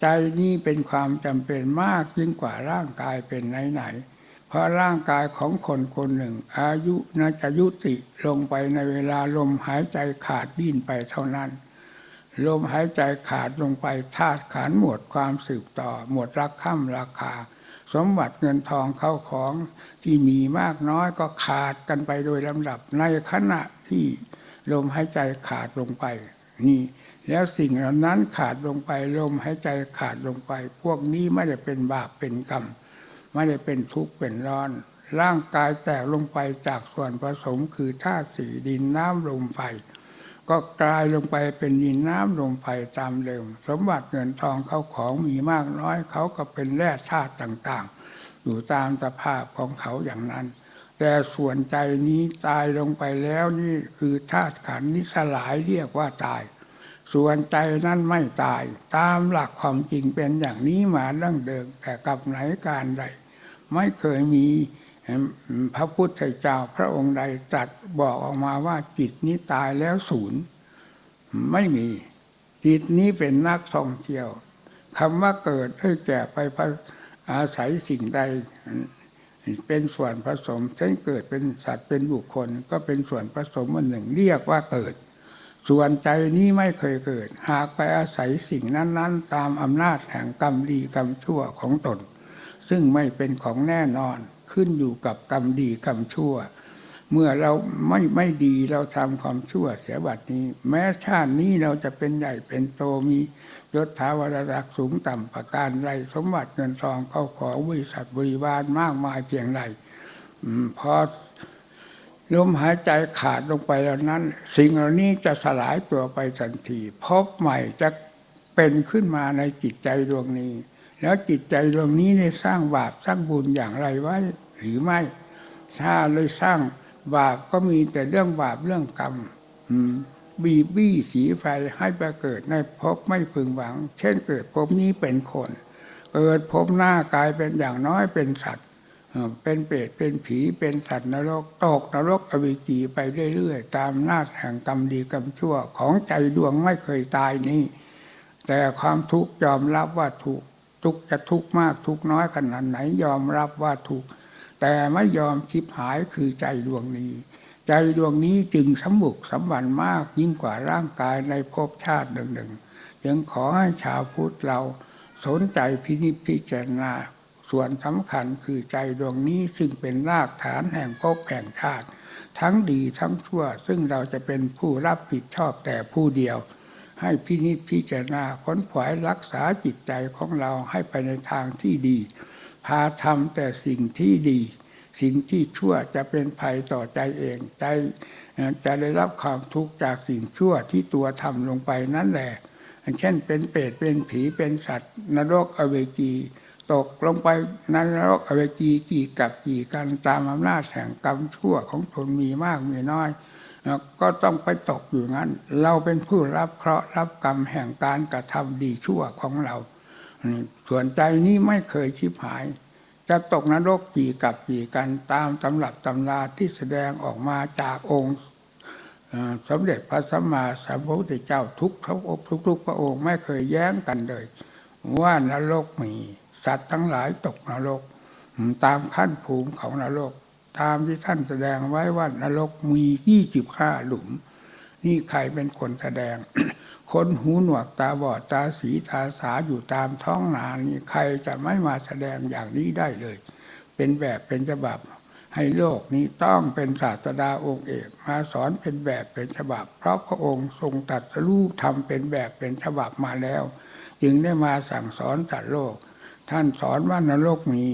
ใจนี้เป็นความจำเป็นมากยิ่งกว่าร่างกายเป็นไหนๆเพราะร่างกายของคนคนหนึ่ง อายุน่าจะยุติลงไปในเวลาลมหายใจขาดดิ้นไปเท่านั้น ลมหายใจขาดลงไปธาตุขันหมดความสืบต่อ หมดรักข้ามราคา สมบัติเงินทองเข้าของที่มีมากน้อยก็ขาดกันไปโดยลำดับในขณะที่ลมหายใจขาดลงไป นี่ แล้วสิ่งเหล่านั้นขาดลงไปลมหายใจขาดลงไป พวกนี้ไม่ได้เป็นบาปเป็นกรรม ไม่ได้เป็นทุกข์เป็นร้อน ร่างกายแตกลงไปจากส่วนผสมคือธาตุสีดินน้ำลมไฟ ก็กลายลงไปเป็นดินน้ำลมไฟตามเดิม สมบัติเงินทองเขาของมีมากน้อยเขาก็เป็นแร่ธาตุต่างๆ อยู่ตามสภาพของเขาอย่างนั้น แต่ส่วนใจนี้ตายลงไปแล้วนี่คือธาตุขันนี้สลายเรียกว่าตาย ส่วนใจนั้นไม่ตาย ตามหลักความจริงเป็นอย่างนี้มาดั้งเดิมแต่กับไหนการใด ไม่เคยมีพระพุทธเจ้าพระองค์ใดตรัสบอกออกมาว่าจิตนี้ตายแล้วศูนย์ไม่มีจิตนี้เป็นนักท่องเที่ยวคำว่าเกิดให้แก่ไปอาศัยสิ่งใด เป็นส่วนผสมเช่นเกิดเป็นสัตว์เป็นบุคคล ก็เป็นส่วนผสมอันหนึ่งเรียกว่าเกิด ส่วนใจนี้ไม่เคยเกิด หากไปอาศัยสิ่งนั้น ๆ ตามอำนาจแห่งกรรมดีกรรมชั่วของตน ซึ่งไม่เป็นของแน่นอนขึ้นอยู่กับกรรมดีกรรมชั่ว เมื่อเราไม่ไม่ดีเราทำความชั่วเสียบัดนี้ แม้ชาตินี้เราจะเป็นใหญ่เป็นโตมียศถาวรรักสูงต่ำประการไรสมบัติเงินทองเข้าของบริษัทบริวารมากมายเพียงไรพอ ลมหายใจขาดลงไปแล้วนั้น สิ่งเหล่านี้จะสลายตัวไปทันทีพบใหม่จะเป็นขึ้นมาในจิตใจดวงนี้ แล้วจิตใจดวงนี้ได้สร้างบาปสร้างบุญอย่างไรไว้หรือไม่ ถ้าเลยสร้างบาปก็มีแต่เรื่องบาปเรื่องกรรมบีบี้สีไฟให้ไปเกิดในภพไม่พึงหวัง เช่นเกิดภพนี้เป็นคน เกิดภพหน้ากลายเป็นอย่างน้อยเป็นสัตว์ เป็นเปรตเป็นผีเป็นสัตว์นรกตกนรกอวิจีไปเรื่อยๆ ตามนาจแห่งกรรมดีกรรมชั่วของใจดวงไม่เคยตายนี้แต่ความทุกข์ยอมรับว่าถูกทุกจะทุกมากทุกน้อยขนาดไหนยอมรับว่าถูก แต่ไม่ยอมชิบหายคือใจดวงนี้ ใจดวงนี้จึงสมบุกสมบันมากยิ่งกว่าร่างกายในภพชาติหนึ่งๆยังขอให้ชาวพุทธเราสนใจพินิจพิจารณา ส่วนสำคัญคือใจดวงนี้ซึ่งเป็นรากฐานแห่งภพแห่งชาติ ทั้งดีทั้งชั่ว ซึ่งเราจะเป็นผู้รับผิดชอบแต่ผู้เดียว ให้พินิจพิจารณาค้นขวายรักษาจิตใจของเราให้ไปในทางที่ดี พาทำแต่สิ่งที่ดี สิ่งที่ชั่วจะเป็นภัยต่อใจเองใจจะได้รับความทุกข์จากสิ่งชั่วที่ตัวทำลงไปนั่นแหละเช่นเป็นเปรตเป็นผีเป็นสัตว์ นรกอเวจี ตกลงไปนรกอเวจีกี่กับกี่กันตามอำนาจแห่งกรรมชั่วของตนมีมากมีน้อย ก็ต้องไปตกอยู่งั้น เราเป็นผู้รับเคราะห์รับกรรมแห่งการกระทำดีชั่วของเรา ส่วนใจนี้ไม่เคยชิบหาย จะตกนรกกี่กับกี่กันตามตำรับตำราที่แสดงออกมาจากองค์สมเด็จพระสัมมาสัมพุทธเจ้าทุกทุกทุกทุกพระองค์ไม่เคยแย้งกันเลย ว่านรกมี สัตว์ทั้งหลายตกนรก ตามขั้นภูมิของนรก ตามที่ท่านแสดงไว้ว่านรกมียี่สิบห้าหลุม นี่ใครเป็นคนแสดง คนหูหนวกตาบอดตาสีตาสาอยู่ตามท้องนานี่ใครจะไม่มาแสดงอย่างนี้ได้เลย เป็นแบบเป็นฉบับให้โลกนี้ต้องเป็นศาสดาองค์เอกมาสอนเป็นแบบเป็นฉบับ เพราะพระองค์ทรงตัดสู้ทำเป็นแบบเป็นฉบับมาแล้ว จึงได้มาสั่งสอนตัดโลก ท่านสอนว่านรกมี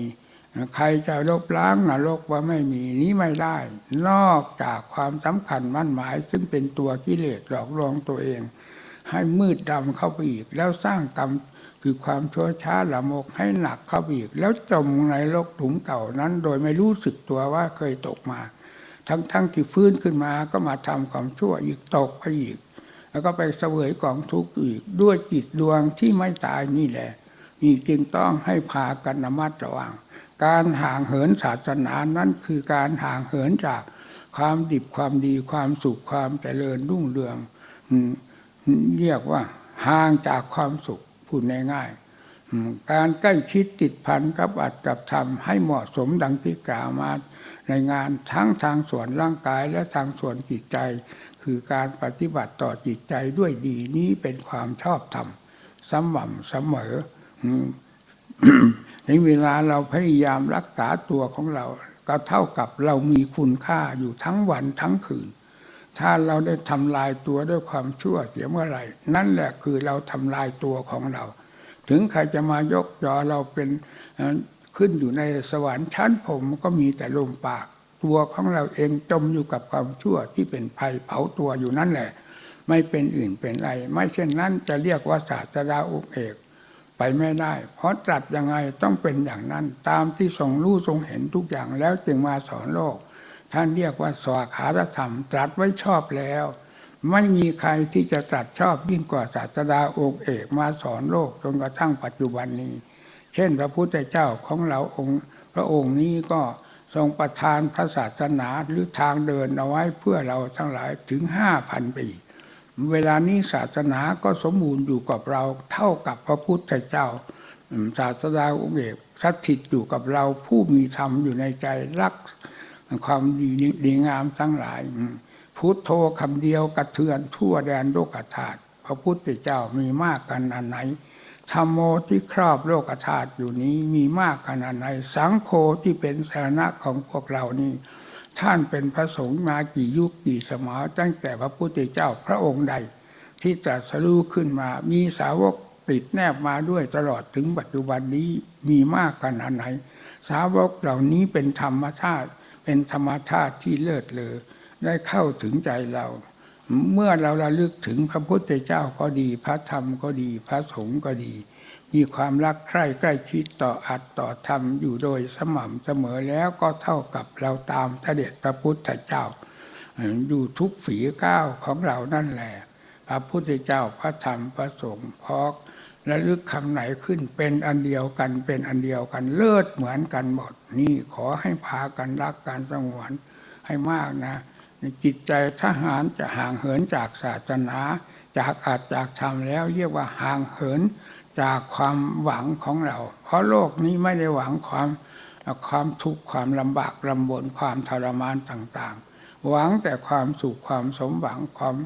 ใครจะลบล้างนรกว่าไม่มีนี้ไม่ได้ นอกจากความสำคัญมั่นหมาย ซึ่งเป็นตัวกิเลสหลอกลวงตัวเอง ให้มืดดำเข้าไปอีก แล้วสร้างกรรมคือความชั่วช้าละโมกให้หนักเข้าไปอีก แล้วจมในโลกถุงเก่านั้น โดยไม่รู้สึกตัวว่าเคยตกมา ทั้งๆทที่ฟื้นขึ้นมาก็มาทำความชั่วอีกตกไปอีก แล้วก็ไปเสวยกองทุกข์อีกด้วยจิตดวงที่ไม่ตายนี่แหละ นี่จึงต้องให้พากันระมัดระวัง การห่างเหินศาสนานั้นคือการห่างเหินจากความดิบความดีความสุขความเจริญรุ่งเรืองเรียกว่าห่างจากความสุขพูดง่ายอืมการใกล้ชิดติดพันกับอัตกับธรรมให้เหมาะสมดังที่กล่าวมาในงานทั้งทางส่วนร่างกายและทางส่วนจิตใจ คือการปฏิบัติต่อจิตใจด้วยดีนี้เป็นความชอบธรรมสม่ำเสมอ ในเวลาเราพยายามรักษาตัวของเรา ก็เท่ากับเรามีคุณค่าอยู่ทั้งวันทั้งคืน ถ้าเราได้ทำลายตัวด้วยความชั่วเสียเมื่อไหร่ นั่นแหละคือเราทำลายตัวของเรา ถึงใครจะมายกยอเราเป็นขึ้นอยู่ในสวรรค์ชั้นผมก็มีแต่ลมปาก ตัวของเราเองจมอยู่กับความชั่วที่เป็นภัยเผาตัวอยู่นั่นแหละ ไม่เป็นอื่นเป็นไร ไม่เช่นนั้นจะเรียกว่าศาสดาอุเอก ไปไม่ได้ เพราะตรัสยังไงต้องเป็นอย่างนั้น ตามที่ทรงรู้ทรงเห็นทุกอย่างแล้วจึงมาสอนโลก ท่านเรียกว่าสวากขาธรรม ตรัสไว้ชอบแล้ว ไม่มีใครที่จะตรัสชอบยิ่งกว่าศาสดาองค์เอกมาสอนโลกจนกระทั่งปัจจุบันนี้ เช่นพระพุทธเจ้าของเราองค์พระองค์นี้ก็ทรงประทานพระศาสนาหรือทางเดินเอาไว้เพื่อเราทั้งหลายถึงห้าพันปี เวลานี้ศาสนาก็สมบูรณ์อยู่กับเราเท่ากับพระพุทธเจ้า ศาสดาองค์เอกสถิตอยู่กับเราผู้มีธรรมอยู่ในใจรัก ความดีดีงามทั้งหลาย พุทโธคำเดียวกระเทือนทั่วแดนโลกธาตุพระพุทธเจ้ามีมากกันอันไหนธรรมโมที่ครอบโลกธาตุอยู่นี้มีมากขนาดไหนสังโฆที่เป็นสาระของพวกเรานี่ ท่านเป็นพระสงฆ์มากี่ยุคกี่สมัยตั้งแต่พระพุทธเจ้าพระองค์ใด ที่ตรัสรู้ขึ้นมามีสาวกติดแนบมาด้วยตลอดถึงปัจจุบันนี้มีมากขนาดไหน สาวกเหล่านี้เป็นธรรมชาติ เป็นธรรมชาติที่เลิศเลอได้เข้าถึงใจเรา เมื่อเราระลึกถึงพระพุทธเจ้าก็ดี พระธรรมก็ดี พระสงฆ์ก็ดี มีความรักใคร่ใกล้ชิดต่ออัตต่อธรรมอยู่โดยสม่ำเสมอแล้วก็เท่ากับเราตามเสด็จพระพุทธเจ้า อยู่ทุกฝีก้าวของเรานั่นแหละพระพุทธเจ้าพระธรรมพระสงฆ์พอกและลึกคำไหนขึ้นเป็นอันเดียวกันเป็นอันเดียวกันเลิศเหมือนกันหมดนี่ขอให้พากันรักการสงวนให้มากนะจิตใจทหารจะห่างเหินจากศาสนา จากอาจจากธรรมแล้วเรียกว่าห่างเหิน จากความหวังของเรา เพราะโลกนี้ไม่ได้หวังความความทุกข์ความลำบากลำบนความทรมานต่าง ๆ หวังแต่ความสุขความสมหวังความ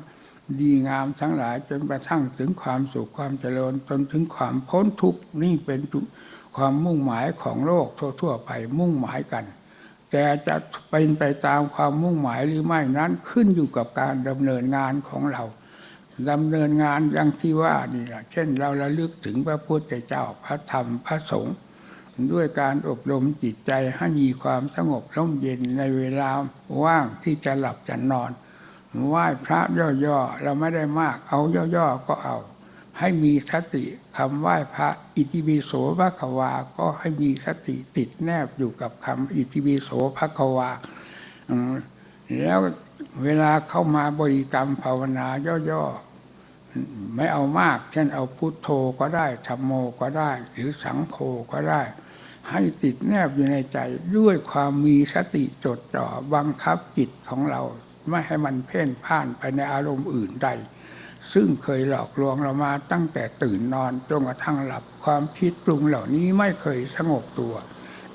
ดีงามทั้งหลายจนกระทั่งถึงความสุขความเจริญจนถึงความพ้นทุกข์นี่เป็นความมุ่งหมายของโลกทั่ว ๆ ไปมุ่งหมายกัน แต่จะเป็นไปตามความมุ่งหมายหรือไม่นั้นขึ้นอยู่กับการดำเนินงานของเรา ดำเนินงานอย่างที่ว่านี่แหละเช่นเราระลึกถึงพระพุทธเจ้าพระธรรมพระสงฆ์ด้วยการอบรมจิตใจให้มีความสงบร่มเย็นในเวลาว่างที่จะหลับจะนอนไหว้พระย่อๆเราไม่ได้มากเอาย่อๆก็เอา ให้มีสติคำไหว้พระอิติปิโสภควา ก็ให้มีสติติดแนบอยู่กับคำอิติปิโสภควาแล้วเวลาเข้ามาบริกรรมภาวนาย่อๆ ไม่เอามาก เช่นเอาพุทโธก็ได้ธรรมโมก็ได้ หรือสังโฆก็ได้ ให้ติดแนบอยู่ในใจด้วยความมีสติจดจ่อบังคับจิตของเรา ไม่ให้มันเพ่นพ่านไปในอารมณ์อื่นใด ซึ่งเคยหลอกลวงเรามาตั้งแต่ตื่นนอนจนกระทั่งหลับความคิดปรุงเหล่านี้ไม่เคยสงบตัว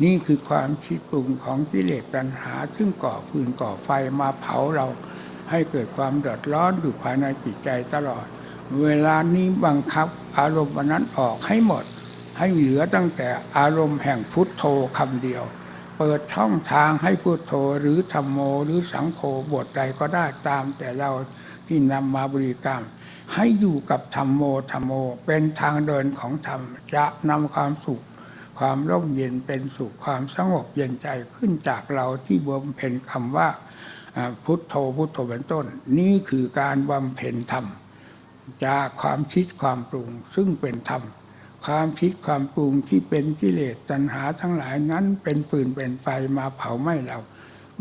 นี่คือความคิดปรุงของกิเลสตัณหา ซึ่งก่อฟืนก่อไฟมาเผาเรา ให้เกิดความเดือดร้อนอยู่ภายในจิตใจตลอด เวลานี้บังคับอารมณ์วันนั้นออกให้หมด ให้เหลือตั้งแต่อารมณ์แห่งพุทโธคำเดียว เปิดช่องทางให้พุทโธหรือธรรมโมหรือสังโฆบทใดก็ได้ตาม แต่เราที่นำมาบริกรรม ให้อยู่กับธรรมโมธรรมโม เป็นทางเดินของธรรมจะนำความสุข ความร่มเย็นเป็นสุขความสงบเย็นใจขึ้นจากเราที่บำเพ็ญคำว่าอ่าพุทโธพุทโธเป็นต้น นี่คือการบำเพ็ญธรรม จากความคิดความปรุงซึ่งเป็นธรรม ความคิดความปรุงที่เป็นกิเลสตัณหาทั้งหลายนั้นเป็นฟืนเป็นไฟมาเผาไหม้เรา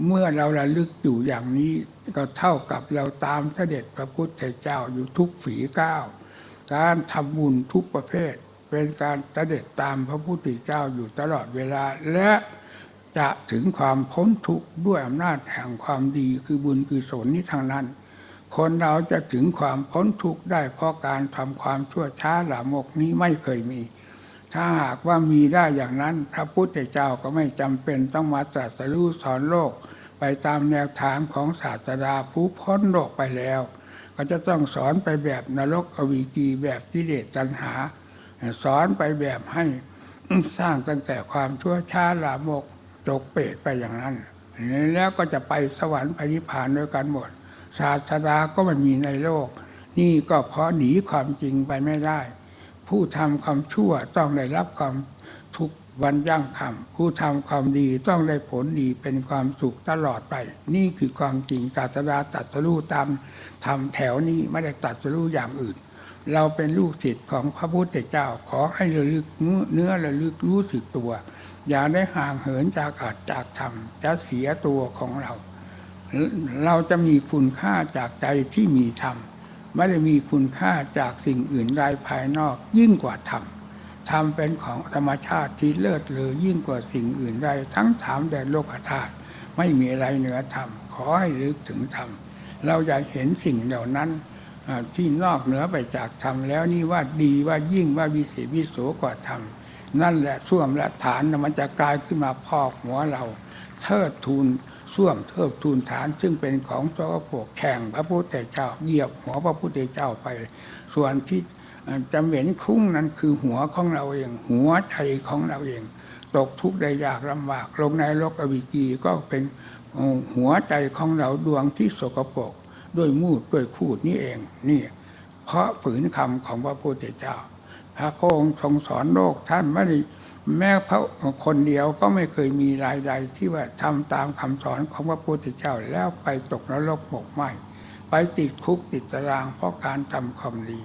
เมื่อเราระลึกอยู่อย่างนี้ก็เท่ากับเราตามเสด็จพระพุทธเจ้าอยู่ทุกฝีก้าวการทำบุญทุกประเภท เป็นการเสด็จตามพระพุทธเจ้าอยู่ตลอดเวลาและจะถึงความพ้นทุกข์ด้วยอำนาจแห่งความดีคือบุญคือสนนี้ทางนั้น คนเราจะถึงความพ้นทุกข์ได้เพราะการทำความชั่วช้าหลามกนี้ไม่เคยมี ถ้าหากว่ามีได้อย่างนั้น พระพุทธเจ้าก็ไม่จำเป็นต้องมาตรัสรู้สอนโลก ไปตามแนวทางของศาสดาผู้พ้นโลกไปแล้ว ก็จะต้องสอนไปแบบนรกอวีจีแบบกิเลสตัณหา สอนไปแบบให้สร้างตั้งแต่ความชั่วช้าหลามกจกเปรตไปอย่างนั้น แล้วก็จะไปสวรรค์ไปนิพพานด้วยกันหมด ศาสดาก็ไม่มีในโลก นี่ก็เพราะหนีความจริงไปไม่ได้ ผู้ทำความชั่วต้องได้รับความทุกวันยั่งคำผู้ทำความดีต้องได้ผลดีเป็นความสุขตลอดไป นี่คือความจริงศาสดาตัดสู้ตามทำแถวนี้ไม่ได้ตัดสู้อย่างอื่น เราเป็นลูกศิษย์ของพระพุทธเจ้าขอให้ระลึกเนื้อระลึกรู้สึกตัว อย่าได้ห่างเหินจากอาจจากธรรมจะเสียตัวของเรา เราจะมีคุณค่าจากใจที่มีธรรมไม่ได้มีคุณค่าจากสิ่งอื่นใดภายนอกยิ่งกว่าธรรมธรรมเป็นของธรรมชาติที่เลิศเลอยิ่งกว่าสิ่งอื่นใดทั้งถามแดนโลกธาตุไม่มีอะไรเหนือธรรมขอให้ลึกถึงธรรมเราอยากเห็นสิ่งเหล่านั้นที่นอกเหนือไปจากธรรมแล้วนี่ว่าดีว่ายิ่งว่าวิเศษวิโสกว่าธรรมนั่นแหละส้วมและฐานมันจะกลายขึ้นมาพอกหัวเรา เทิดทูน ส้วมเทิดทูนฐาน ซึ่งเป็นของโสกโปรกแข่งพระพุทธเจ้าเหยียบหัวพระพุทธเจ้าไป ส่วนที่จำเห็นคุ้งนั้นคือหัวของเราเอง หัวใจของเราเอง ตกทุกข์ได้ยากลำบากลงในโลกอวิจีก็เป็นหัวใจของเราดวงที่สกปรกด้วยมูดด้วยคูดนี่เองนี่ เพราะฝืนคำของพระพุทธเจ้า พระองค์ทรงสอนโลกท่านไม่ได้ แม้พระคนเดียวก็ไม่เคยมีรายใดที่ว่าทำตามคำสอนของพระพุทธเจ้าแล้วไปตกนรกหมกไหมไปติดคุกติดตารางเพราะการทำความดี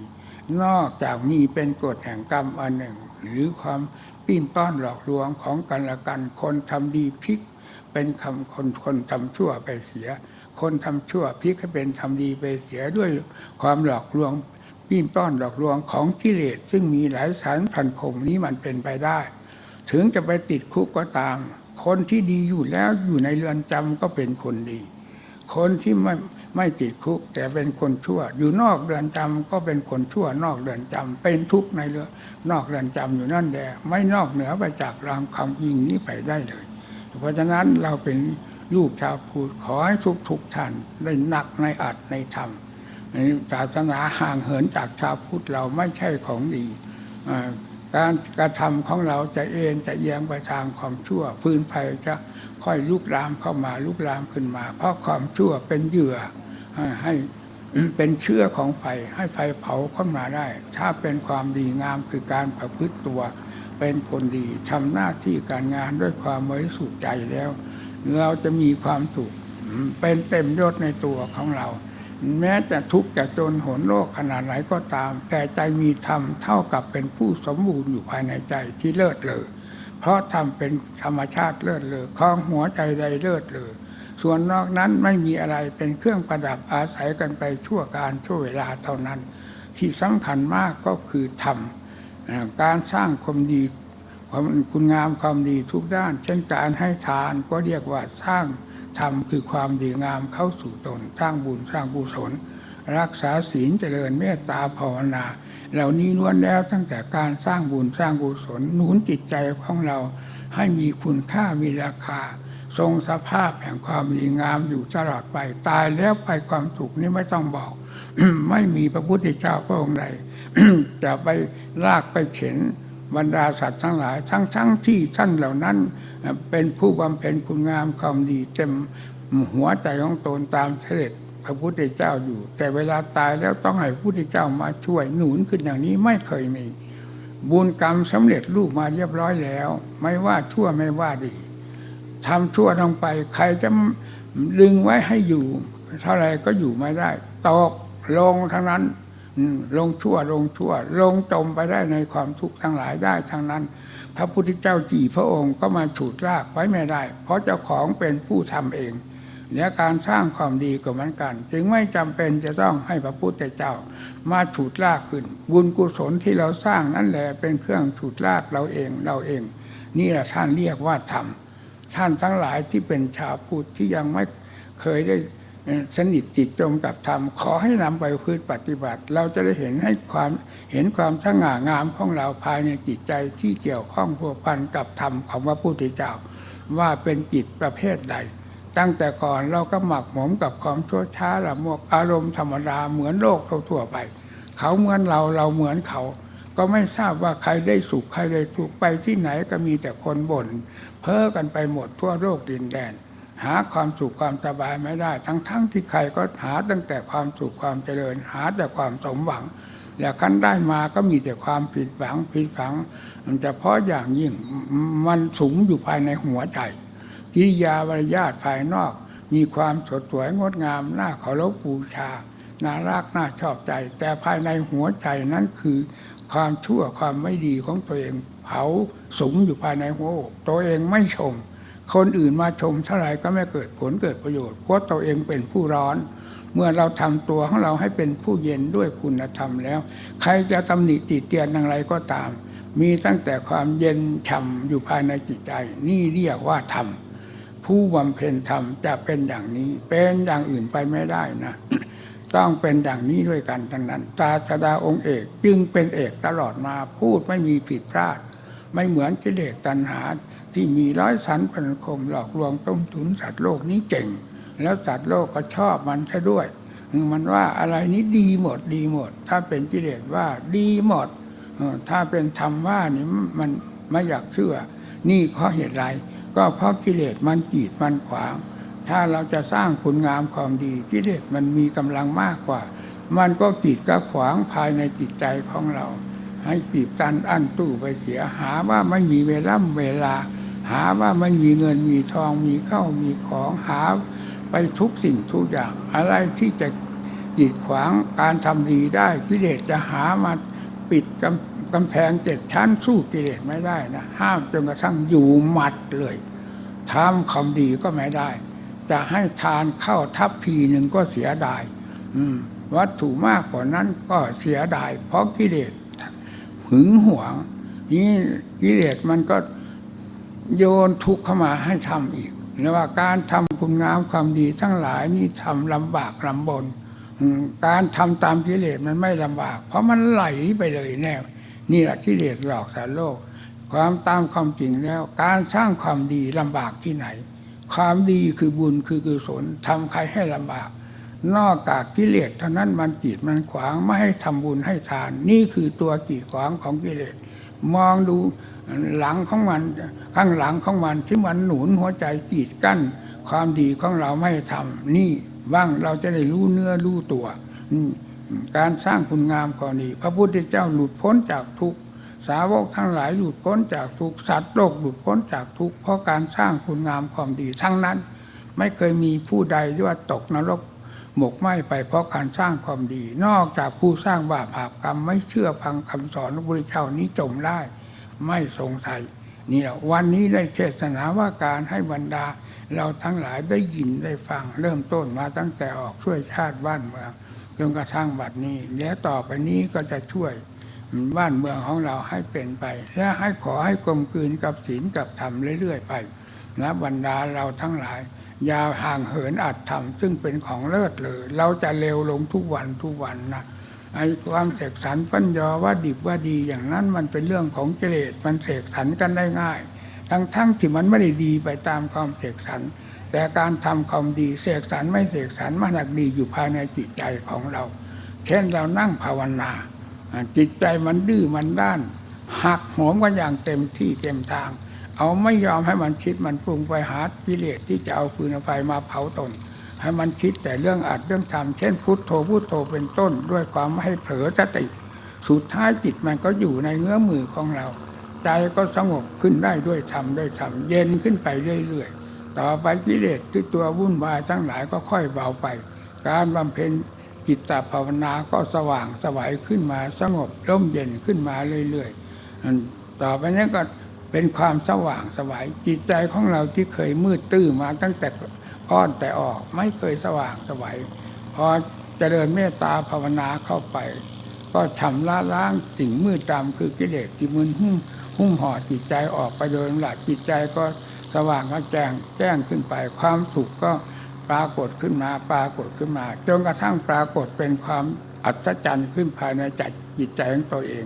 นอกจากมีเป็นกฎแห่งกรรมอันหนึ่ง หรือความปิ้นป้อนหลอกลวงของกันและกันคนทำดีพลิก เป็นคำคนคนทำชั่วไปเสีย คนทำชั่วพลิกให้เป็นทำดีไปเสียด้วยความหลอกลวงปิ้นป้อนหลอกลวงของกิเลสซึ่งมีหลายสารพันคมนี้มันเป็นไปได้ ถึงจะไปติดคุกก็ตาม คนที่ดีอยู่แล้วอยู่ในเรือนจำก็เป็นคนดี คนที่ไม่ไม่ติดคุกแต่เป็นคนชั่ว อยู่นอกเรือนจำก็เป็นคนชั่ว นอกเรือนจำเป็นทุกข์ในเรือนนอกเรือนจำอยู่นั่นแหละไม่นอกเหนือไปจากรามคำยิงนี้ไปได้เลย เพราะฉะนั้นเราเป็นลูกชาวพุทธขอให้ทุกทุกท่านได้หนักในอัดในธรรมศาสนาห่างเหินจากชาวพุทธเราไม่ใช่ของดี การกระทำของเราจะเอ็นจะเอียงไปทางความชั่ว ฟืนไฟจะค่อยลุกลามเข้ามาลุกลามขึ้นมา เพราะความชั่วเป็นเหยื่อให้เป็นเชื้อของไฟให้ไฟเผาเข้ามาได้ ถ้าเป็นความดีงามคือการประพฤติตัวเป็นคนดีทำหน้าที่การงานด้วยความบริสุทธิ์ใจแล้ว เราจะมีความสุขเป็นเต็มยศในตัวของเรา แม้จะทุกข์จะจนหนโลกขนาดไหนก็ตาม แต่ใจมีธรรมเท่ากับเป็นผู้สมบูรณ์อยู่ภายในใจที่เลิศเลยเพราะธรรมเป็นธรรมชาติเลิศเลยคล้องหัวใจใดเลิศเลยส่วนนอกนั้นไม่มีอะไรเป็นเครื่องประดับอาศัยกันไปชั่วการชั่วเวลาเท่านั้น ที่สำคัญมากก็คือธรรมการสร้างความดีความคุณงามความดีทุกด้าน เช่นการให้ทานก็เรียกว่าสร้าง ธรรมคือความดีงามเข้าสู่ตนสร้างบุญสร้างกุศลรักษาศีลเจริญเมตตาภาวนา เหล่านี้ล้วนแล้วตั้งแต่การสร้างบุญสร้างกุศลหนุนจิตใจของเราให้มีคุณค่ามีราคา ทรงสภาพแห่งความดีงามอยู่ตลอดไปตายแล้วไปความสุขนี้ไม่ต้องบอก ไม่มีพระพุทธเจ้าพระองค์ใดจะไปลากไปเข็นบรรดาสัตว์ทั้งหลาย ทั้งทั้งที่ท่านเหล่านั้น เป็นผู้บำเพ็ญคุณงามความดีเต็มหัวใจของตนตามเสด็จพระพุทธเจ้าอยู่ แต่เวลาตายแล้วต้องให้พระพุทธเจ้ามาช่วยหนุนขึ้นอย่างนี้ไม่เคยมี บุญกรรมสำเร็จรูปมาเรียบร้อยแล้ว ไม่ว่าชั่วไม่ว่าดีทำชั่วลงไป ใครจะดึงไว้ให้อยู่ เท่าไรก็อยู่ไม่ได้ตกลงทั้งนั้นลงชั่วลงชั่ว ลงจมไปได้ในความทุกข์ทั้งหลายได้ทั้งนั้น ระพุทธเจ้าจีพระองค์ก็มาฉุดลากไว้ไม่ได้ เพราะเจ้าของเป็นผู้ทำเอง และการสร้างความดีก็เหมือนกัน จึงไม่จำเป็นจะต้องให้พระพุทธเจ้า มาฉุดลากขึ้น บุญกุศลที่เราสร้างนั่นแหละเป็นเครื่องฉุดลากเราเองเราเอง นี่แหละท่านเรียกว่าธรรมท่านทั้งหลายที่เป็นชาวพุทธที่ยังไม่เคยได้ สนิทจิตจมกับธรรมขอให้นำไปพืชปฏิบัติ เราจะได้เห็นให้ความเห็นความสง่างามของเราภายในจิตใจที่เกี่ยวข้องพัวพันกับธรรมของพระพุทธเจ้า ว่าเป็นจิตประเภทใด ตั้งแต่ก่อนเราก็หมักหมมกับความชั่วช้าละมวกอารมณ์ธรรมดาเหมือนโลกทั่วไป เขาเหมือนเราเราเหมือนเขา ก็ไม่ทราบว่าใครได้สุขใครได้ทุกข์ไปที่ไหนก็มีแต่คนบน่นเพ้อกันไปหมดทั่วโลกดินแดน หาความสุขความสบายไม่ได้ ทั้งทั้งที่ใครก็หาตั้งแต่ความสุขความเจริญ หาแต่ความสมหวังและคันได้มาก็มีแต่ความผิดหวังผิดฝังมันจะเพราะอย่างยิ่งมันสูงอยู่ภายในหัวใจกิริยาวรยาทภายนอก มีความสดสวยงดงามน่าเคารพบูชาน่ารักน่าชอบใจ แต่ภายในหัวใจนั้นคือ ความชั่วความไม่ดีของตัวเอง เผาสุมอยู่ภายในหัวอกตัวเองไม่ชม คนอื่นมาชมเท่าไรก็ไม่เกิดผลเกิดประโยชน์เพราะตัวเองเป็นผู้ร้อน เมื่อเราทำตัวของเราให้เป็นผู้เย็นด้วยคุณธรรมแล้ว ใครจะตำหนิติเตียนอย่างไรก็ตาม มีตั้งแต่ความเย็นฉ่ำอยู่ภายในจิตใจ นี่เรียกว่าธรรมผู้บำเพ็ญธรรมจะเป็นอย่างนี้ เป็นอย่างอื่นไปไม่ได้นะ ต้องเป็นอย่างนี้ด้วยกันทั้งนั้น ตาสดาองค์เอกจึงเป็นเอกตลอดมาพูดไม่มีผิดพลาด ไม่เหมือนกิเลสตัณหา ที่มีร้อยสันพันคมหลอกลวงต้มตุนสัตว์โลกนี้เก่ง แล้วสัตว์โลกก็ชอบมันซะด้วย มันว่าอะไรนี้ดีหมดดีหมด ถ้าเป็นกิเลสว่าดีหมด ถ้าเป็นธรรมว่านี่มันไม่อยากเชื่อ นี่เพราะเหตุไร ก็เพราะกิเลสมันกีดมันขวาง ถ้าเราจะสร้างคุณงามความดีกิเลสมันมีกำลังมากกว่า มันก็กีดกระขวางภายในจิตใจของเรา ให้ปีบตันอั้นตู้ไปเสียหาว่าไม่มีเวลาเวลา หาว่าไม่มีเงินมีทองมีเข้าวมีของหาไปทุกสิ่งทุกอย่าง อะไรที่จะกีดขวางการทำดีได้กิเลสจะหามาปิดกำกำแพงเจ็ดชั้นสู้กิเลสไม่ได้นะห้ามจนกระทั่งอยู่หมัดเลยทำความดีก็ไม่ได้ จะให้ทานเข้าทัพพีหนึ่งก็เสียดายวัตถุมากกว่านั้นก็เสียดาย เพราะกิเลสหึงหวงนี่กิเลสมันก็ โยนทุกข์เข้ามาให้ทำอีกนะว่าการทำคุณงามความดีทั้งหลายนี่ทำลำบากลำบน การทำตามกิเลสมันไม่ลำบาก เพราะมันไหลไปเลยแน่นี่แหละกิเลสหลอกสารโลก ความตามความจริงแล้ว การสร้างความดีลำบากที่ไหน ความดีคือบุญคือกุศลทำใครให้ลำบาก นอกจากกิเลสเท่านั้นมันกีดมันขวางไม่ให้ทำบุญให้ทาน นี่คือตัวกีดขวางของกิเลสมองดู หลังของมันข้างหลังของมันที่มันหนุนหัวใจกีดกั้น ความดีของเราไม่ให้ทำนี่ว่างเราจะได้รู้เนื้อรู้ตัวการสร้างคุณงามก่อนดีพระพุทธเจ้าหลุดพ้นจากทุกสาวกทั้งหลายหลุดพ้นจากทุกสัตว์โลกหลุดพ้นจากทุกเพราะการสร้างคุณงามความดีทั้งนั้น ไม่เคยมีผู้ใดที่ว่าตกนรกหมกไหมไปเพราะการสร้างความดี นอกจากผู้สร้างบาปอาบกรรมไม่เชื่อฟังคำสอนพระพุทธเจ้านี้จมได้ ไม่สงสัยนี่แหละวันนี้ได้เทศนาว่าการให้บรรดา เราทั้งหลายได้ยินได้ฟัง เริ่มต้นมาตั้งแต่ออกช่วยชาติบ้านเมืองจนกระทั่งบัดนี้ แล้วต่อไปนี้ก็จะช่วยบ้านเมืองของเราให้เป็นไป และให้ขอให้กลมกลืนกับศีลกับธรรมเรื่อยๆไปนะบรรดาเราทั้งหลายอย่าห่างเหินอัดธรรมซึ่งเป็นของเลิศเลยเราจะเร็วลงทุกวันทุกวันนะ ไอ้ความเสกสรรปัญญาว่าดิบว่าดีอย่างนั้นมันเป็นเรื่องของกิเลสมันเสกสรรกันได้ง่าย ทั้งทั้งที่มันไม่ได้ดีไปตามความเสกสรรแต่การทำความดีเสกสรรไม่เสกสรรมันหนักดีอยู่ภายในจิตใจของเรา เช่นเรานั่งภาวนา จิตใจมันดื้อมันด้านหักโหมกันอย่างเต็มที่เต็มทาง เอาไม่ยอมให้มันคิดมันปรุงไปหากิเลสที่จะเอาฟืนไฟมาเผาตน ให้มันคิดแต่เรื่องอัดเรื่องทำเช่นพุทโธพุทโธเป็นต้น ด้วยความไม่ให้เผลอสติ สุดท้ายจิตมันก็อยู่ในเงื้อมือของเรา ใจก็สงบขึ้นได้ด้วยธรรมด้วยธรรมเย็นขึ้นไปเรื่อยๆ ต่อไปกิเลสที่ตัววุ่นวายทั้งหลายก็ค่อยเบาไป การบำเพ็ญจิตตภาวนาก็สว่างสวัยขึ้นมาสงบร่มเย็นขึ้นมาเรื่อยๆ ต่อไปนี้ก็เป็นความสว่างสวัยจิตใจของเราที่เคยมืดตื้อมาตั้งแต่ อ้อนแต่ออกไม่เคยสว่างสวัยพอเจริญเมตตาภาวนาเข้าไป ก็ชำระล้างสิ่งมืดดำคือกิเลสที่มึนหุ้มหุ้มห่อจิตใจออกไปโดยลำดับจิตใจก็สว่างก็แจ้งแจ้งขึ้นไป ความสุขก็ปรากฏขึ้นมาปรากฏขึ้นมาจนกระทั่งปรากฏเป็นความอัศจรรย์ขึ้นภายในใจจิตใจของตัวเอง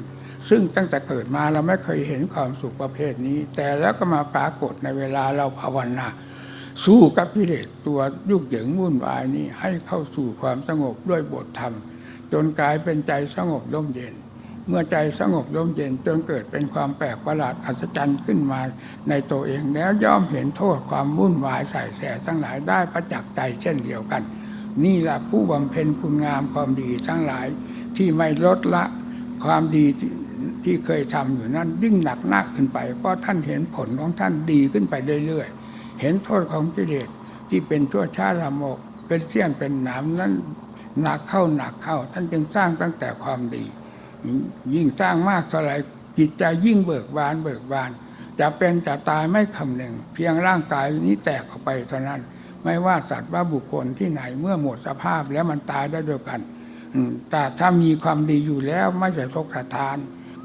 ซึ่งตั้งแต่เกิดมาเราไม่เคยเห็นความสุขประเภทนี้ แต่แล้วก็มาปรากฏในเวลาเราภาวนา สู้กับกิเลสตัวยุ่งเหยิงวุ่นวายนี้ให้เข้าสู่ความสงบด้วยบทธรรม จนกลายเป็นใจสงบร่มเย็น เมื่อใจสงบร่มเย็นจนเกิดเป็นความแปลกประหลาดอัศจรรย์ขึ้นมาในตัวเองแล้วย่อมเห็นโทษความวุ่นวายใส่แสทั้งหลายได้ประจักษ์ใจเช่นเดียวกัน นี่แหละผู้บำเพ็ญคุณงามความดีทั้งหลายที่ไม่ลดละความดีที่ที่เคยทำอยู่นั้นยิ่งหนักหนักขึ้นไป เพราะท่านเห็นผลของท่านดีขึ้นไปเรื่อยๆ เห็นโทษของกิเลสที่เป็นชั่วช้าละโมก เป็นเสี้ยนเป็นหนามนั้นหนักเข้าหนักเข้า ท่านจึงสร้างตั้งแต่ความดี ยิ่งสร้างมากเท่าไหร่จิตใจยิ่งเบิกบานเบิกบาน จะเป็นจะตายไม่คำหนึ่ง เพียงร่างกายนี้แตกออกไปเท่านั้น ไม่ว่าสัตว์ว่าบุคคลที่ไหนเมื่อหมดสภาพแล้วมันตายได้ด้วยกันแต่ถ้ามีความดีอยู่แล้วไม่จะทกสะทาน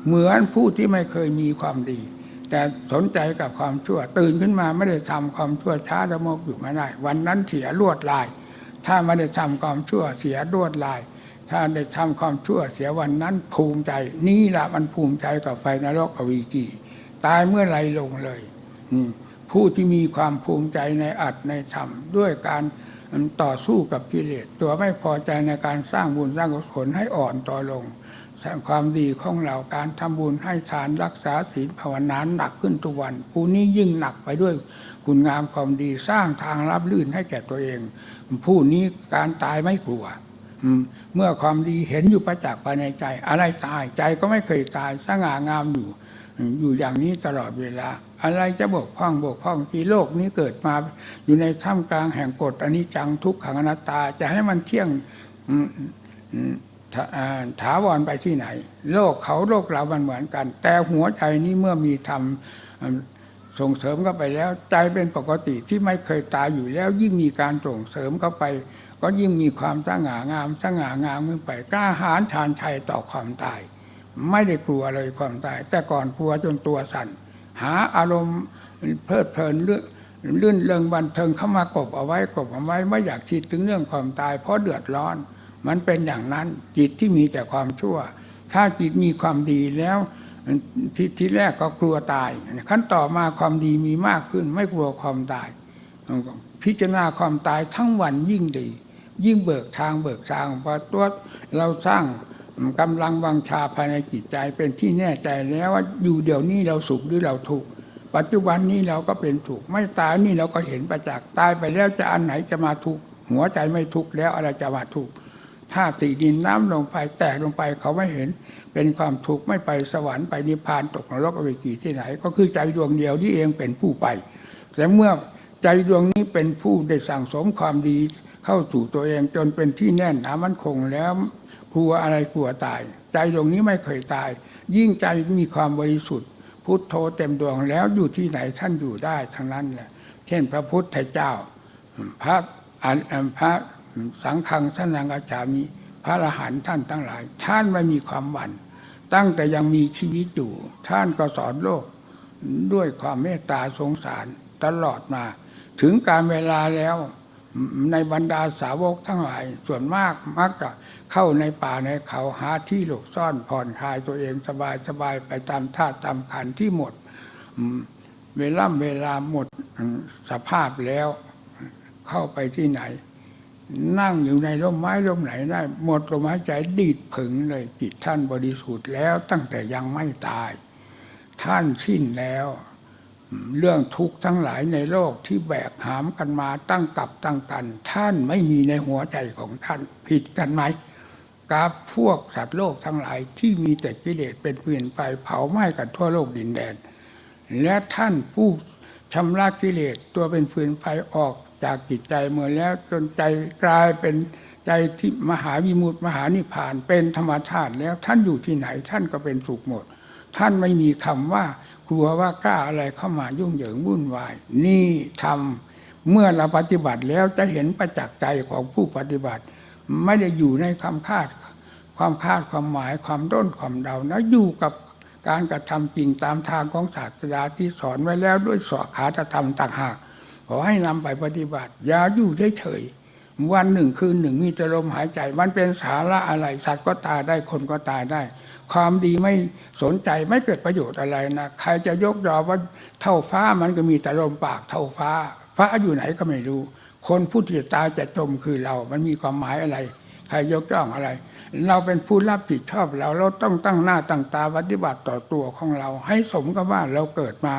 เหมือนผู้ที่ไม่เคยมีความดี แต่สนใจกับความชั่ว ตื่นขึ้นมาไม่ได้ทำความชั่วช้าละโมกอยู่ไม่ได้ วันนั้นเสียลวดลาย ถ้าไม่ได้ทำความชั่วเสียลวดลาย ถ้าได้ทำความชั่วเสียวันนั้นภูมิใจ นี่แหละมันภูมิใจกับไฟนรกอวีจีตายเมื่อไรลงเลย อืผู้ที่มีความภูมิใจในอัตในธรรม ด้วยการต่อสู้กับกิเลสตัวไม่พอใจในการสร้างบุญสร้างกุศลให้อ่อนต่อลง สร้างความดีของเราการทำบุญให้ทานรักษาศีลภาวนาหนักขึ้นทุกวันผู้นี้ยิ่งหนักไปด้วยคุณงามความดีสร้างทางรับลื่นให้แก่ตัวเอง ผู้นี้การตายไม่กลัวอืมเมื่อความดีเห็นอยู่ประจักษ์ภายในใจ อะไรตายใจก็ไม่เคยตายสง่างามอยู่ อยู่อย่างนี้ตลอดเวลา อะไรจะบกพร่องบกพร่องที่โลกนี้เกิดมาอยู่ในท่ามกลางแห่งกฎอนิจจังทุกขังอนัตตา จะให้มันเที่ยงอืม ถาวรไปที่ไหน โลกเขาโลกเรามันเหมือนกัน แต่หัวใจนี้เมื่อมีธรรมส่งเสริมเข้าไปแล้ว ใจเป็นปกติที่ไม่เคยตายอยู่แล้ว ยิ่งมีการส่งเสริมเข้าไป ก็ยิ่งมีความสง่างามสง่างามขึ้นไปกล้าหาญชาญชัยต่อความตาย ไม่ได้กลัวเลยความตาย แต่ก่อนกลัวจนตัวสั่นหาอารมณ์เพลิดเพลินเรื่องลื่นเริงบันเทิงเข้ามากบเอาไว้กบเอาไว้ไม่อยากคิดถึงเรื่องความตาย เพราะเดือดร้อน มันเป็นอย่างนั้นจิตที่มีแต่ความชั่ว ถ้าจิตมีความดีแล้วทีทีแรกก็กลัวตาย ขั้นต่อมาความดีมีมากขึ้น ไม่กลัวความตาย พิจารณาความตายทั้งวันยิ่งดี ยิ่งเบิกทางเบิกทางพอตัวเราสร้างกำลังวังชาภายในจิตใจเป็นที่แน่ใจแล้วว่าอยู่เดี๋ยวนี้เราสุขหรือเราทุกข์ปัจจุบันนี้เราก็เป็นทุกไม่ตายนี่เราก็เห็นประจักษ์ตายไปแล้วจะอันไหนจะมาทุกข์หัวใจไม่ทุกข์แล้วอะไรจะมาทุกข์ ถ้าตีดินน้ำลงไปแตกลงไปเขาไม่เห็น เป็นความทุกข์ไม่ไปสวรรค์ไปนิพพานตกนรกอเวจีที่ไหน ก็คือใจดวงเดียวที่เองเป็นผู้ไป แต่เมื่อใจดวงนี้เป็นผู้ได้สั่งสมความดีเข้าสู่ตัวเองจนเป็นที่แน่นหนามั่นคงแล้วกลัวอะไรกลัวตาย ใจดวงนี้ไม่เคยตาย ยิ่งใจมีความบริสุทธิ์ พุทโธเต็มดวงแล้วอยู่ที่ไหนท่านอยู่ได้ทั้งนั้นแหละเช่น พระพุทธเจ้าพระอันพระ สังฆังท่านังอาจามีพระอรหันต์ท่านทั้งหลาย ท่านไม่มีความหวั่นตั้งแต่ยังมีชีวิตอยู่ ท่านก็สอนโลกด้วยความเมตตาสงสารตลอดมา ถึงการเวลาแล้วในบรรดาสาวกทั้งหลาย ส่วนมากมักจะเข้าในป่าในเขาหาที่หลบซ่อนผ่อนคลายตัวเองสบายสบายไปตามท่าตามขันที่หมดเวลาเวลาหมดสภาพแล้ว เข้าไปที่ไหน นั่งอยู่ในร่มไม้ร่มไหนได้หมดลมหายใจดีดผึงเลยจิตท่านบริสุทธิ์แล้วตั้งแต่ยังไม่ตาย ท่านสิ้นแล้ว เรื่องทุกข์ทั้งหลายในโลกที่แบกหามกันมาตั้งกับตั้งกัน ท่านไม่มีในหัวใจของท่านผิดกันไหมกับพวกสัตว์โลกทั้งหลายที่มีแต่กิเลสเป็นเปลี่ยนไฟเผาไหม้กันทั่วโลกดินแดน และท่านผู้ชำระกิเลสตัวเป็นฟืนไฟออก จากจิตใจเมื่อแล้วจนใจกลายเป็นใจที่มหาวิมุตติมหานิพพานเป็นธรรมชาติแล้วท่านอยู่ที่ไหนท่านก็เป็นสุขหมด ท่านไม่มีคำว่ากลัวว่ากล้าอะไรเข้ามายุ่งเหยิงวุ่นวาย นี่ทำเมื่อเราปฏิบัติแล้วจะเห็นประจักษ์ใจของผู้ปฏิบัติ ไม่ได้อยู่ในความคาด ความคาดความหมายความด้นความเดานะอยู่กับการกระทำจริงตามทางของศาสดาที่สอนไว้แล้วด้วยสวขาธรรมต่างหาก ขอให้นำไปปฏิบัติ อย่าอยู่เฉยๆวันหนึ่งคืนหนึ่งมีแต่ลมหายใจ มันเป็นสาระอะไรสัตว์ก็ตายได้คนก็ตายได้ ความดีไม่สนใจไม่เกิดประโยชน์อะไรนะใครจะยกยอว่าเท่าฟ้ามันก็มีแต่ลมปากเท่าฟ้า ฟ้าอยู่ไหนก็ไม่รู้ คนผู้ที่ตายจะจมคือเรา มันมีความหมายอะไร ใครยกย่องอะไรเราเป็นผู้รับผิดชอบเราเราต้องตั้งหน้าตั้งตาปฏิบัติต่อตัวของเรา ให้สมกับว่าเราเกิดมา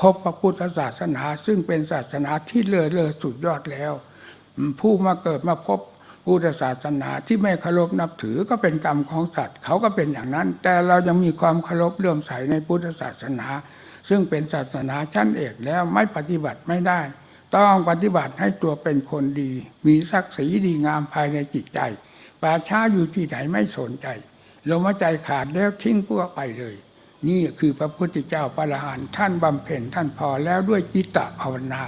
พบพระพุทธศาสนา ซึ่งเป็นศาสนาที่เลอเลอสุดยอดแล้ว ผู้มาเกิดมาพบพุทธศาสนาที่ไม่เคารพนับถือก็เป็นกรรมของสัตว์เขาก็เป็นอย่างนั้น แต่เรายังมีความเคารพเลื่อมใสในพุทธศาสนา ซึ่งเป็นศาสนาชั้นเอกแล้วไม่ปฏิบัติไม่ได้ ต้องปฏิบัติให้ตัวเป็นคนดี มีศักดิ์ศรีดีงามภายในจิตใจป่าช้าอยู่ที่ไหนไม่สนใจลมหายใจขาดแล้วทิ้งพวกไปเลย นี่คือพระพุทธเจ้าพระอรหันต์ท่านบำเพ็ญท่านพอแล้วด้วยจิตตภาวนา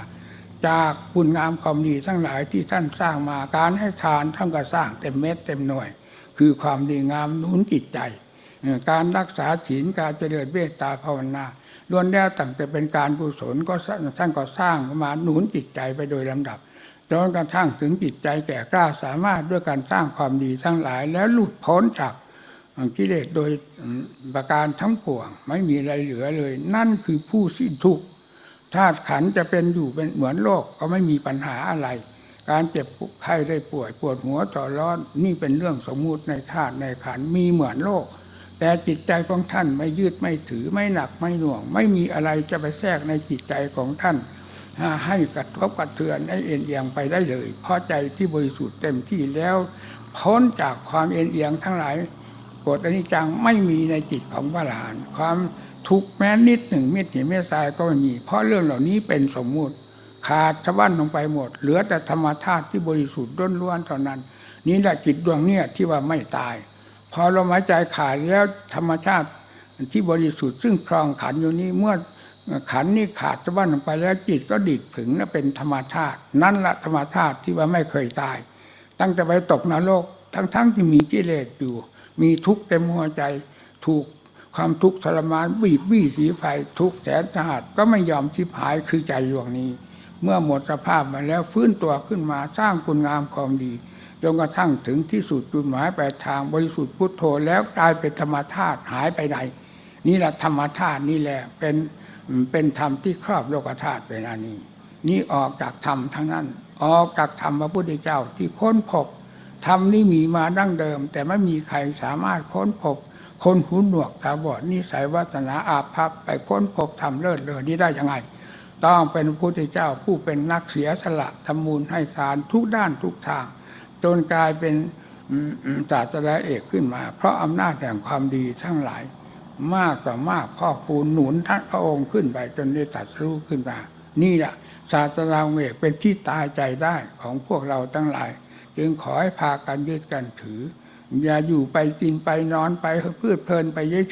จากคุณงามความดีทั้งหลายที่ท่านสร้างมาการให้ทานท่านก็สร้างเต็มเม็ดเต็มหน่วย คือความดีงามหนุนจิตใจ การรักษาศีลการเจริญเมตตาภาวนาล้วนแล้วตั้งแต่เป็นการกุศลก็ท่านก็สร้างมาหนุนจิตใจไปโดยลำดับจนกระทั่งถึงจิตใจแก่กล้าสามารถด้วยการสร้างความดีทั้งหลายแล้วหลุดพ้นจาก กิเลสโดยประการทั้งปวง ไม่มีอะไรเหลือเลย นั่นคือผู้สิ้นทุกข์ธาตุขันจะเป็นอยู่เป็นเหมือนโลกก็ไม่มีปัญหาอะไร การเจ็บไข้ได้ป่วยปวดหัวต่อร้อนนี่เป็นเรื่องสมมุติในธาตุในขันมีเหมือนโลก แต่จิตใจของท่านไม่ยืดไม่ถือไม่หนักไม่หน่วง ไม่มีอะไรจะไปแทรกในจิตใจของท่านให้กระทบกระเทือนให้เอ็นเอียงไปได้เลย เพราะใจที่บริสุทธิ์เต็มที่แล้วพ้นจากความเอ็นเอียงทั้งหลาย กฎอนิจจังไม่มีในจิตของพระหลานความทุกข์แม้นิดหนึ่งเม็ดหินเม็ดทรายก็ไม่มี เพราะเรื่องเหล่านี้เป็นสมมุติ ขาดสะบั้นลงไปหมด เหลือแต่ธรรมธาตุที่บริสุทธิ์ล้วนๆเท่านั้น นี่แหละจิตดวงเนี้ยที่ว่าไม่ตาย พอลมหายใจขาดแล้วธรรมชาติที่บริสุทธิ์ซึ่งครองขันอยู่นี้เมื่อขันนี้ขาดสะบั้นลงไปแล้วจิตก็ดิดผึงนั่นเป็นธรรมชาติ นั่นละธรรมชาติที่ว่าไม่เคยตาย ตั้งแต่ไปตกนรกทั้งๆที่มีกิเลสอยู่ มีทุกข์เต็มหัวใจ ถูกความทุกข์ทรมานบีบบี้สีไฟทุกข์แสนสาหัสก็ไม่ยอมชิบหายคือใจดวงนี้ เมื่อหมดสภาพมาแล้วฟื้นตัวขึ้นมาสร้างคุณงามความดีจนกระทั่งถึงที่สุดจุดหมายปลายทางบริสุทธิ์พุทโธแล้วกลายเป็นธรรมธาตุหายไปไหนนี่แหละธรรมธาตุนี่แหละเป็นเป็นธรรมที่ครอบโลกธาตุเป็นอันนี้ นี่ออกจากธรรมทั้งนั้น ออกจากธรรมพระพุทธเจ้าที่ค้นพบ ธรรมนี่มีมาดั้งเดิม แต่ไม่มีใครสามารถค้นพบ คนหูหนวกตาบอดนิสัยวัฒนาอาภัพไปค้นพบทำเลิศเลอนี้ได้ยังไง ต้องเป็นพระพุทธเจ้าผู้เป็นนักเสียสละทำมูลให้ทานทุกด้านทุกทาง จนกลายเป็นศาสตราเอกขึ้นมา เพราะอำนาจแห่งความดีทั้งหลาย มากต่อมากพ่อคูณหนุนท่านพระองค์ขึ้นไปจนได้ตัดรู้ขึ้นมา นี่แหละศาสตราเอกเป็นที่ตายใจได้ของพวกเราทั้งหลาย จึงขอให้พากันยึดกันถือ อย่าอยู่ไปกินไปนอนไปพืดเพลินไปเฉย